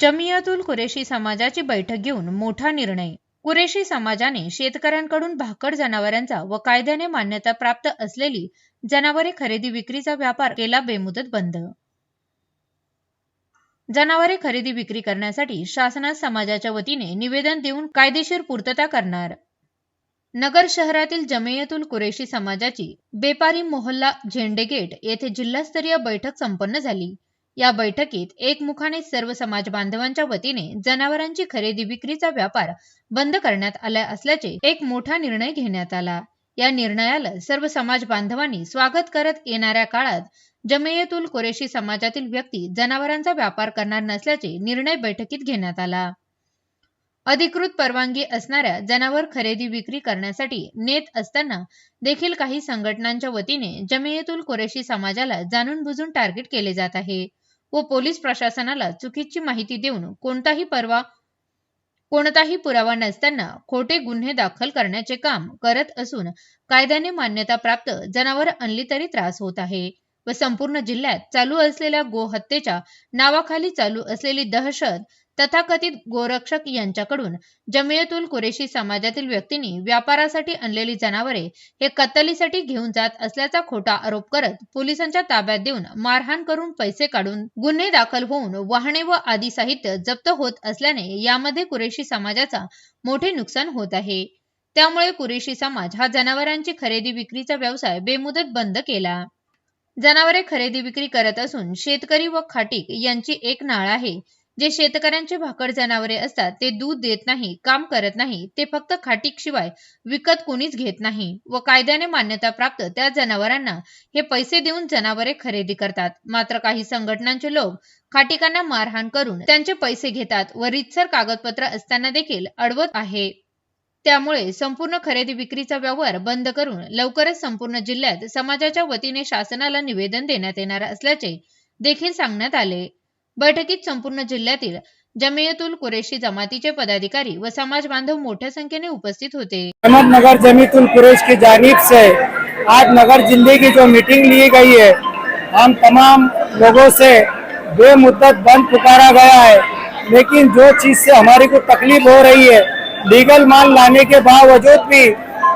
जमियतुल कुरेशी समाजाची बैठक घेऊन मोठा निर्णय. कुरेशी समाजाने शेतकऱ्यांकडून भाकड जनावरांचा व कायद्याने मान्यता प्राप्त असलेली जनावरे खरेदी विक्रीचा व्यापार केला बेमुदत बंद. जनावरे खरेदी विक्री करण्यासाठी शासनास समाजाच्या वतीने निवेदन देऊन कायदेशीर पूर्तता करणार. नगर शहरातील जमेयतुल कुरेशी समाजाची बेपारी मोहल्ला झेंडेगेट येथे जिल्हास्तरीय बैठक संपन्न झाली. या बैठकीत एकमुखाने सर्व समाज बांधवांच्या वतीने जनावरांची खरेदी विक्रीचा व्यापार बंद करण्यात आला असल्याचे एक मोठा निर्णय घेण्यात आला. या निर्णयाला सर्व समाज बांधवांनी स्वागत करत येणाऱ्या काळात जमेयतुल कुरेशी समाजातील व्यक्ती जनावरांचा व्यापार करणार नसल्याचे निर्णय बैठकीत घेण्यात आला. अधिकृत परवानगी असणाऱ्या जनावर खरेदी विक्री करण्यासाठी नेत असताना देखील काही संघटनांच्या वतीने जमेयतुल कुरेशी समाजाला जाणून बुजून टार्गेट केले जात आहे. व पोलीस प्रशासनाला चुकीची माहिती देऊन कोणताही परवा कोणताही पुरावा नसताना खोटे गुन्हे दाखल करण्याचे काम करत असून कायद्याने मान्यता प्राप्त जनावर आणली तरी त्रास होत आहे व संपूर्ण जिल्ह्यात चालू असलेल्या गोहत्येच्या नावाखाली चालू असलेली दहशत तथाकथित गोरक्षक यांच्याकडून जमियतुल कुरेशी समाजातील व्यक्तींनी व्यापारासाठी आणलेली जनावरे हे कत्तलीसाठी घेऊन जात असल्याचा खोटा आरोप करत पोलिसांच्या ताब्यात देऊन मारहाण करून पैसे काढून गुन्हे दाखल होऊन वाहने व आदी साहित्य जप्त होत असल्याने यामध्ये कुरेशी समाजाचा मोठे नुकसान होत आहे. त्यामुळे कुरेशी समाज हा जनावरांची खरेदी विक्रीचा व्यवसाय बेमुदत बंद केला. जनावरे खरेदी विक्री करत असून शेतकरी व खाटीक यांची एक नाळ आहे. जे शेतकऱ्यांचे भाकड जनावरे असतात ते दूध देत नाही काम करत नाही ते फक्त खाटीक शिवाय विकत कोणीच घेत नाही व कायद्याने मान्यता प्राप्त त्या जनावरांना हे पैसे देऊन जनावरे खरेदी करतात. मात्र काही संघटनांचे लोक खाटिकांना मारहाण करून त्यांचे पैसे घेतात व रितसर कागदपत्र असताना देखील अडवत आहे. त्यामुळे संपूर्ण खरेदी विक्रीचा व्यवहार बंद करून लवकरच संपूर्ण जिल्ह्यात समाजाच्या वतीने शासनाला निवेदन देण्यात येणार असल्याचे देखील सांगण्यात आले. बैठकीत संपूर्ण जिल्ह्यातील जमियतुल कुरेशी जमातीचे पदाधिकारी व समाज बांधव मोठ्या संख्येने उपस्थित होते. अहमदनगर जमीतुल कुरेश की जानिब से आज नगर जिले की जो मीटिंग ली गई है हम तमाम लोगों से बेमुद्दत बंद पुकारा गया है। लेकिन जो चीज से हमारी को तकलीफ हो रही है लीगल माल लाने के बावजूद भी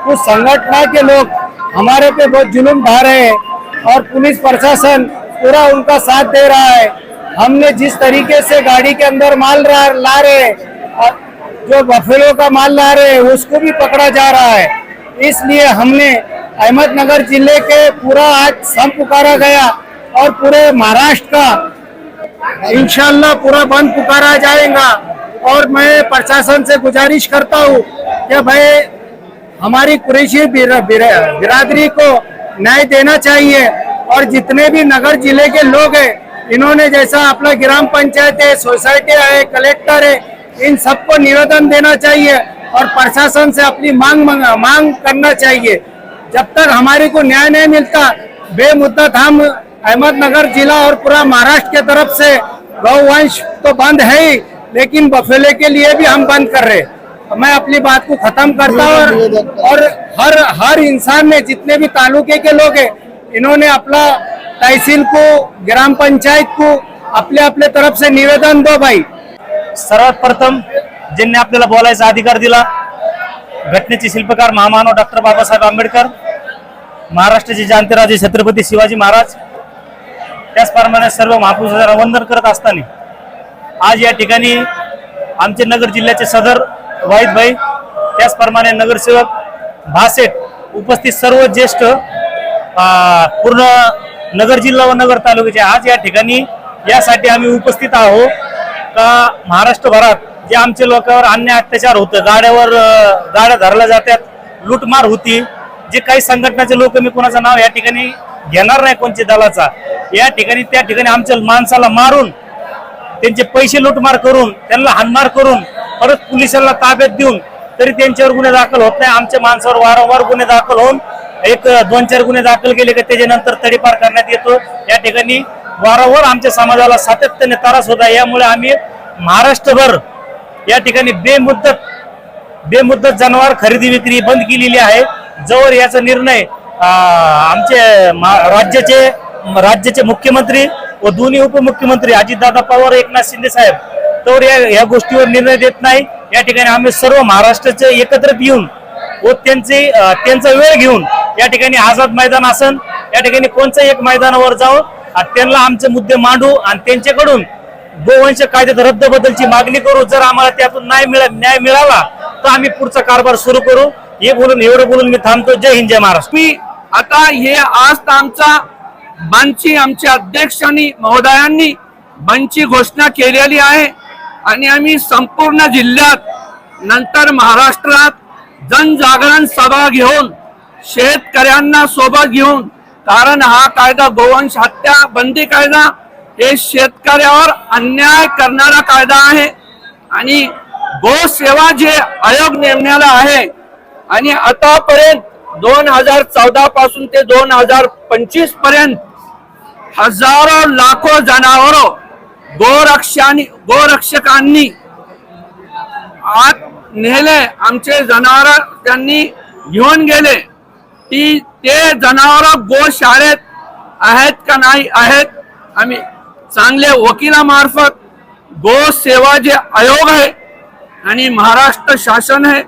कुछ संगठना के लोग हमारे पे बहुत जुल्म ढा रहे हैं और पुलिस प्रशासन पूरा उनका साथ दे रहा है। हमने जिस तरीके से गाड़ी के अंदर माल ला, रहे और जो बफेलो का माल ला रहे उसको भी पकड़ा जा रहा है। इसलिए हमने अहमदनगर ज़िले के पूरा आज सम पुकारा गया और पूरे महाराष्ट्र का इंशाल्लाह पूरा बंद पुकारा जाएगा। और मैं प्रशासन से गुजारिश करता हूँ कि भाई हमारी कुरेशी बिर- बिर- बिरादरी को न्याय देना चाहिए। और जितने भी नगर ज़िले के लोग हैं इन्होंने जैसा अपना ग्राम पंचायत है, सोसाइटी है, कलेक्टर है, इन सबको निवेदन देना चाहिए और प्रशासन से अपनी मांग मांग- करना चाहिए जब तक हमारे को न्याय नहीं मिलता बेमुद्दत हम अहमदनगर जिला और पूरा महाराष्ट्र के तरफ़ से गौवंश तो बंद है ही, लेकिन बफेले के लिए भी हम बंद कर रहे हैं। मैं अपनी बात को खत्म करता हूँ और हर हर इंसान ने जितने भी तालुके के लोग हैं, इन्होंने अपना तहसील को ग्राम पंचायत को अपने अपने तरफ से निवेदन दो भाई। सर्वात प्रथम ज्यांनी आपल्याला बोलायचा अधिकार दिला घटनेचे शिल्पकार महामानव डॉक्टर बाबासाहेब आंबेडकर महाराष्ट्राचे जाणतेराजे छत्रपती शिवाजी महाराज त्याचप्रमाणे सर्व महापुरुषांना वंदन करत असताना आज या ठिकाणी आमचे नगर जिल्ह्याचे सदर वाईदभाई त्याचप्रमाणे नगरसेवक भासेट उपस्थित सर्व ज्येष्ठ पूर्ण नगर जिल्हा व नगर तालुक्याचे आज या ठिकाणी यासाठी आम्ही उपस्थित आहोत. का महाराष्ट्रभरात जे आमच्या लोकांवर अन्याय अत्याचार होतं गाड्यावर गाड्या धरल्या जातात लूटमार होती जे काही संघटनाचे लोक मी कोणाचं नाव या ठिकाणी घेणार नाही कोणच्या दलाचा या ठिकाणी त्या ठिकाणी आमच्या माणसाला मारून त्यांचे पैसे लूटमार करून त्यांना हानमार करून परत पोलिसांना ताब्यात देऊन तरी त्यांच्यावर गुन्हे दाखल होत नाही. आमच्या माणसावर वारंवार गुन्हे दाखल होऊन एक दोन चार गुन्हे दाखल केले की त्याच्यानंतर तडीपार करण्यात येतो. या ठिकाणी वारंवार आमच्या समाजाला सातत्याने त्रास होत आहे. यामुळे आम्ही महाराष्ट्रभर या ठिकाणी बेमुद्दत बेमुद्दत जनावर खरेदी विक्री बंद केलेली आहे. जवळ याचा निर्णय आमचे राज्याचे राज्याचे मुख्यमंत्री व दोन्ही उपमुख्यमंत्री अजितदादा पवार एकनाथ शिंदे साहेब तर या या गोष्टीवर निर्णय देत नाही. या ठिकाणी आम्ही सर्व महाराष्ट्राचे एकत्रित येऊन व त्यांचे त्यांचा वेळ घेऊन या ठिकाणी आझाद मैदान असन या ठिकाणी कोणत्याही एक मैदानावर जाऊ आणि त्यांना आमचे मुद्दे मांडू आणि त्यांच्याकडून गोवंश कायद्यात रद्द बदलची मागणी करू. जर आम्हाला त्यातून न्याय मिळा न्याय मिळाला तर आम्ही पुढचा कारभार सुरू करू. हे बोलून एवढं बोलून मी थांबतो. जय हिंद जय महाराष्ट्र. मी आता हे आज आमचा बांची आमच्या अध्यक्षांनी महोदयांनी बंदची घोषणा केलेली आहे. आणि आम्ही संपूर्ण जिल्ह्यात नंतर महाराष्ट्रात जनजागरण सभा घेऊन शेतकऱ्यांना सोबत घेऊन कारण हा कायदा गोवंश हत्या बंदी कायदा हे शेतकऱ्यावर अन्याय करणारा कायदा आहे. आणि गो सेवा जे आयोग नेमण्याला आहे आणि आतापर्यंत दोन हजार चौदा पासून ते दोन हजार पंचवीसपर्यंत हजारो लाखो जनावर गोरक्षांनी गोरक्षकांनी आत नेले. आमचे जनावर त्यांनी घेऊन गेले. ती ते जनावर गोशाळेत आहेत का नाही आहेत आम्ही चांगले वकिलामार्फत गो सेवा जे आयोग आहे आणि महाराष्ट्र शासन आहे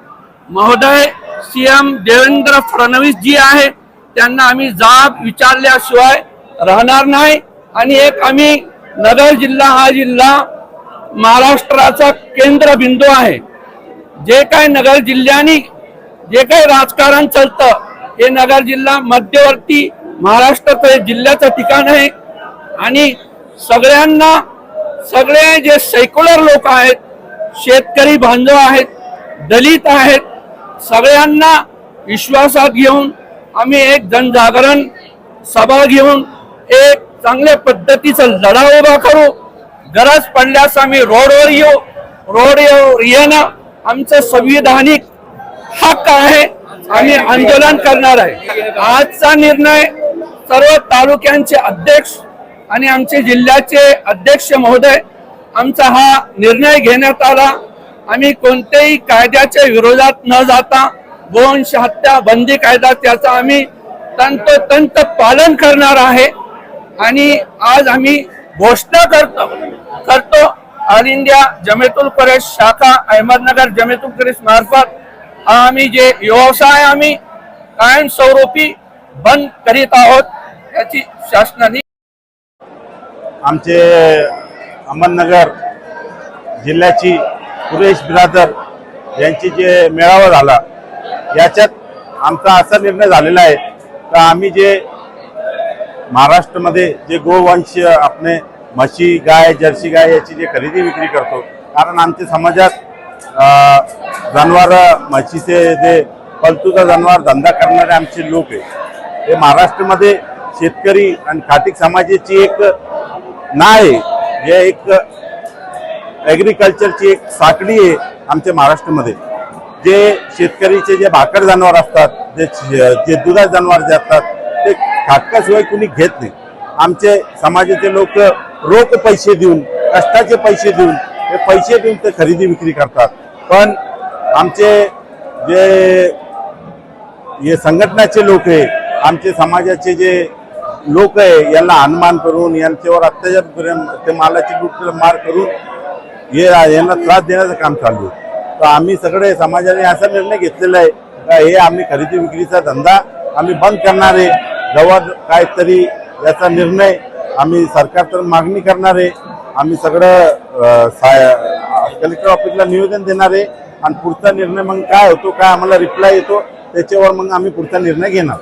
महोदय सी एम देवेंद्र फडणवीस जी आहे त्यांना आम्ही जाब विचारल्याशिवाय राहणार नाही. आणि एक आम्ही नगर जिल्हा हा जिल्हा महाराष्ट्राचा केंद्रबिंदू आहे. जे काय नगर जिल्ह्यानी जे काही राजकारण चालतं हे नगर जिल्हा मध्यवर्ती महाराष्ट्राचं हे जिल्ह्याचं ठिकाण आहे. आणि सगळ्यांना सगळे जे सेक्युलर लोक आहेत शेतकरी बांधव आहेत दलित आहेत सगळ्यांना विश्वासात घेऊन आम्ही एक जनजागरण सभा घेऊन एक चांगल्या पद्धतीचा लढा उभा करू. गरज पडल्यास आम्ही रोडवर येऊ. रोडवर येणं आमचं संविधानिक हक्क आहे. आम्ही आंदोलन करणार आहे. आजचा निर्णय सर्व तालुक्यांचे अध्यक्ष आणि आमचे जिल्ह्याचे अध्यक्ष महोदय आमचा हा निर्णय घेण्यात आला. आम्ही कोणत्याही कायद्याच्या विरोधात न जाता गोवंश हत्या बंदी कायदा त्याचा आम्ही तंतोतंत पालन करणार आहे. आणि आज आम्ही घोषणा करतो करतो. ऑल इंडिया जमेतुल परेश शाखा अहमदनगर जमेतुल परेश मार्फत आम्ही जे व्यवसाय आम्ही कायमस्वरूपी बंद करीत आहोत याची शासनाने आमचे अहमदनगर जिल्ह्याची सुरेश बिरादर यांची जे मेळावा झाला याच्यात आमचा असा निर्णय झालेला आहे का आम्ही जे महाराष्ट्रामध्ये जे गोवंश आपले म्हशी गाय जर्सी गाय याची जे खरेदी विक्री करतो कारण आमच्या समाजात जनावर म्हशीचे जे पलतूचा जनावर धंदा करणारे आमचे लोक आहे हे महाराष्ट्रामध्ये शेतकरी आणि खातिक समाजाची एक ना आहे. हे एक ॲग्रिकल्चरची एक साखळी आहे आमच्या महाराष्ट्रामध्ये. जे शेतकरीचे जे भाकर जनावर असतात जे जे दुधा जनावर जे असतात ते खाटकाशिवाय कुणी घेत नाही. आमचे समाजाचे लोक रोख पैसे देऊन कष्टाचे पैसे देऊन ते पैसे देऊन ते खरेदी विक्री करतात. पण आमचे जे हे संघटनाचे लोक आहे आमचे समाजाचे जे लोक आहे यांना अनुमान करून यांच्यावर अत्याचार करून ते मालाची लूट मार करून हे यांना त्रास देण्याचं काम चालू आहे. तर आम्ही सगळे समाजाने असा निर्णय घेतलेला आहे का हे आम्ही खरेदी विक्रीचा धंदा आम्ही बंद करणार आहे. जवळ काहीतरी याचा निर्णय आम्ही सरकारकडे मागणी करणार आहे. आम्ही सगळं सा- कलेक्टर ऑफिसला निवेदन देणार आहे आणि पुढचा निर्णय मग काय होतो काय आम्हाला रिप्लाय येतो त्याच्यावर मग आम्ही पुढचा निर्णय घेणार.